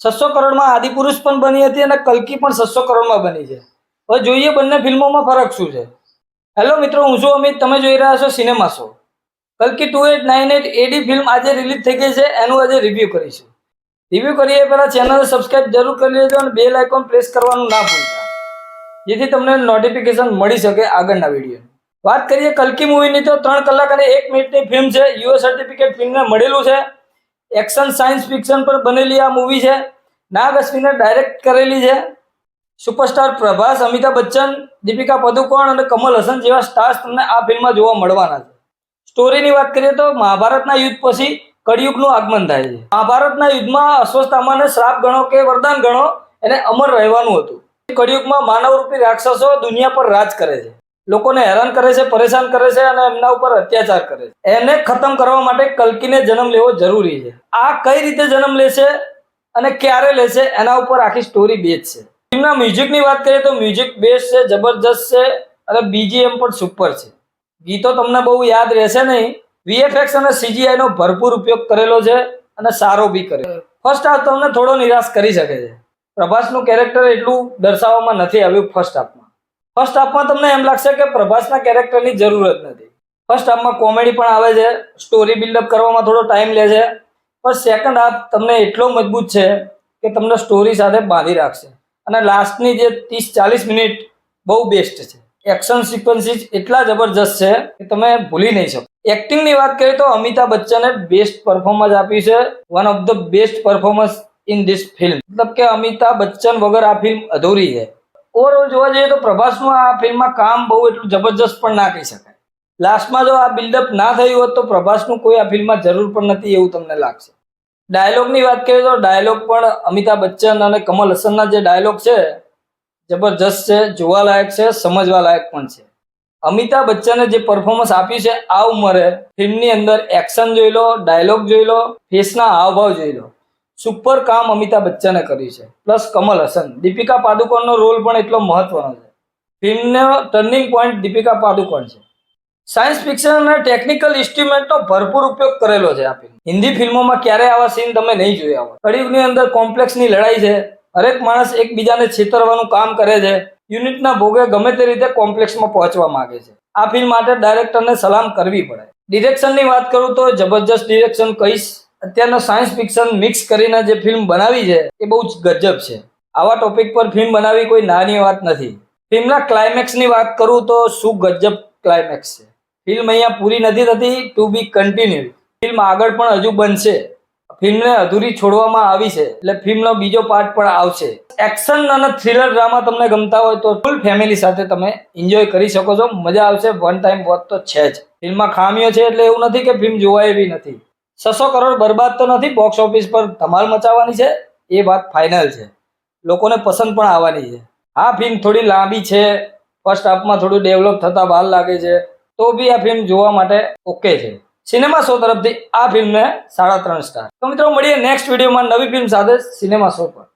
છસો કરોડમાં આદિપુરુષ પણ બની હતી અને કલકી પણ છસો કરોડમાં બની છે. હવે જોઈએ બંને ફિલ્મોમાં ફરક શું છે? હેલો મિત્રો, હું છું અમિત. તમે જોઈ રહ્યા છો cinema show કલ્કી two eight nine eight AD film આજે રિલીઝ થઈ ગઈ છે, એનું આજે રિવ્યૂ કરીશું. રિવ્યૂ કરીએ પહેલાં ચેનલ સબસ્ક્રાઇબ જરૂર કરી લેજો અને બેલ આઇકોન પ્રેસ કરવાનું ના ભૂલતા. જેથી તમને નોટિફિકેશન મળી શકે આગળના વીડિયો. વાત કરીએ કલ્કી મૂવીની તો ત્રણ કલાક અને એક મિનિટની ફિલ્મ છે. યુઓ સર્ટિફિકેટ ફિલ્મને મળેલું છે. એક્શન સાયન્સ ફિક્શન પર બનેલી આ મૂવી છે. નાગ અશ્વિને ડાયરેક્ટ કરેલી છે. સુપરસ્ટાર પ્રભાસ, અમિતાભ બચ્ચન, દીપિકા પદુકોણ અને કમલ હસન જેવા સ્ટાર્સ તમને આ ફિલ્મમાં જોવા મળવાના છે. સ્ટોરીની વાત કરીએ તો મહાભારતના યુદ્ધ પછી કળિયુગનું આગમન થાય છે. મહાભારતના યુદ્ધમાં અશ્વસ્થામાને શ્રાપ ગણો કે વરદાન ગણો એને અમર રહેવાનું હતું. કળિયુગમાં માનવરૂપી રાક્ષસો દુનિયા પર રાજ કરે છે. લોકોને હેરાન કરે છે, પરેશાન કરે છે અને એમના ઉપર અત્યાચાર કરે છે. એને ખતમ કરવા માટે કલ્કીને જન્મ લેવો જરૂરી છે. આ કઈ રીતે જન્મ લેશે અને ક્યારે લેશે, એના ઉપર આખી સ્ટોરી બેઝ છે. ફિલ્મના મ્યુઝિકની વાત કરીએ તો મ્યુઝિક બેઝ છે, જબરજસ્ત છે અને બીજીએમ પણ સુપર છે. ગીતો તમને બહુ યાદ રહેશે નહીં. વીએફએક્સ અને સીજીઆઈનો ભરપૂર ઉપયોગ કરેલો છે અને સારો બી કર્યો ફર્સ્ટ હાફ તમને થોડો નિરાશ કરી શકે છે. પ્રભાસનું કેરેક્ટર એટલું દર્શાવવામાં નથી આવ્યું ફર્સ્ટ હાફમાં ફર્સ્ટ હાફમાં તમને એમ લાગશે કે પ્રભાસના કેરેક્ટરની જરૂર જ નથી ફર્સ્ટ હાફમાં કોમેડી પણ આવે છે સ્ટોરી બિલ્ડઅપ કરવામાં થોડો ટાઈમ લે છે. પણ સેકન્ડ હાફ તમને એટલો મજબૂત છે કે તમને સ્ટોરી સાથે બાંધી રાખશે. અને લાસ્ટની જે ત્રીસ ચાલીસ મિનિટ બહુ બેસ્ટ છે. એક્શન સિક્વન્સીસ એટલા જબરજસ્ત છે કે તમે ભૂલી નહીં શકો. એક્ટિંગની વાત કરીએ તો અમિતાભ બચ્ચને બેસ્ટ પરફોર્મન્સ આપ્યું છે. One of the best performance in this film મતલબ કે અમિતાભ બચ્ચન વગર આ ફિલ્મ અધૂરી છે. ઓવરઓલ જોવા જઈએ તો પ્રભાસનું આ ફિલ્મમાં કામ બહુ એટલું જબરજસ્ત પણ ના કહી શકાય. લાસ્ટમાં જો આ બિલ્ડઅપ ના થયું હોત તો પ્રભાસનું કોઈ આ ફિલ્મમાં જરૂર પણ નથી એવું તમને લાગશે. ડાયલોગની વાત કરીએ તો ડાયલોગ પણ અમિતાભ બચ્ચન અને કમલ હસનના જે ડાયલોગ છે, જબરજસ્ત છે, જોવાલાયક છે સમજવા લાયક પણ છે. અમિતાભ બચ્ચને જે પરફોર્મન્સ આપ્યું છે આ ઉંમરે, ફિલ્મની અંદર એક્શન જોઈ લો ડાયલોગ જોઈ લો ફેસના હાવભાવ જોઈ લો. સુપર કામ અમિતાભ બચ્ચને કર્યું છે. પ્લસ કમલ હસન. દીપિકા પાદુકોણનો રોલ પણ એટલો મહત્વનો છે. ફિલ્મનો ટર્નિંગ પોઈન્ટ દીપિકા પાદુકોણ છે. સાયન્સ ફિક્શન અને ટેકનિકલ ઇન્સ્ટ્રુમેન્ટનો ભરપૂર ઉપયોગ કરેલો છે આ ફિલ્મ હિન્દી ફિલ્મોમાં ક્યારે આવા સીન તમે નહીં જોયા હોય. કળિયુગની અંદર કોમ્પ્લેક્સની લડાઈ છે. હરેક માણસ એકબીજાને છેતરવાનું કામ કરે છે. યુનિટના ભોગે ગમે તે રીતે કોમ્પ્લેક્સમાં પહોંચવા માંગે છે. આ ફિલ્મ માટે ડાયરેક્ટરને સલામ કરવી પડે. ડિરેક્શનની વાત કરું તો જબરજસ્ત ડિરેક્શન કહીશ. અત્યારનો સાયન્સ ફિક્શન મિક્સ કરીને જે ફિલ્મ બનાવી છે, એ બહુ જ ગજબ છે. આવા ટોપિક પર ફિલ્મ બનાવી કોઈ નાની વાત નથી. ફિલ્મના ક્લાઇમેક્સની વાત કરું તો શું ગજબ ક્લાઇમેક્સ છે? ફિલ્મ અહીંયા પૂરી નથી થતી ટુ બી કન્ટિન્યુ ફિલ્મ આગળ પણ હજુ બનશે. ફિલ્મને અધૂરી છોડવામાં આવી છે, એટલે ફિલ્મનો બીજો પાર્ટ પણ આવશે. એક્શન અને થ્રિલર ડ્રામા તમને ગમતા હોય તો ફૂલ ફેમિલી સાથે તમે એન્જોય કરી શકો છો. મજા આવશે વન ટાઈમ વોચ તો છે જ. ફિલ્મમાં ખામીઓ છે એટલે એવું નથી કે ફિલ્મ જોવાય એવી નથી. છસો કરોડ બરબાદ તો નથી બોક્સ ઓફિસ પર ધમાલ મચાવવાની છે, એ વાત ફાઇનલ છે. લોકોને પસંદ પણ આવવાની છે. આ ફિલ્મ થોડી લાંબી છે ફર્સ્ટ હાફમાં થોડું ડેવલપ થતા વાર લાગે છે, તો બી આ ફિલ્મ જોવા માટે ઓકે છે. સિનેમા શો તરફથી આ ફિલ્મને સાડા ત્રણ સ્ટાર તો મિત્રો, મળીએ નેક્સ્ટ વિડીયોમાં નવી ફિલ્મ સાથે સિનેમા શો પર.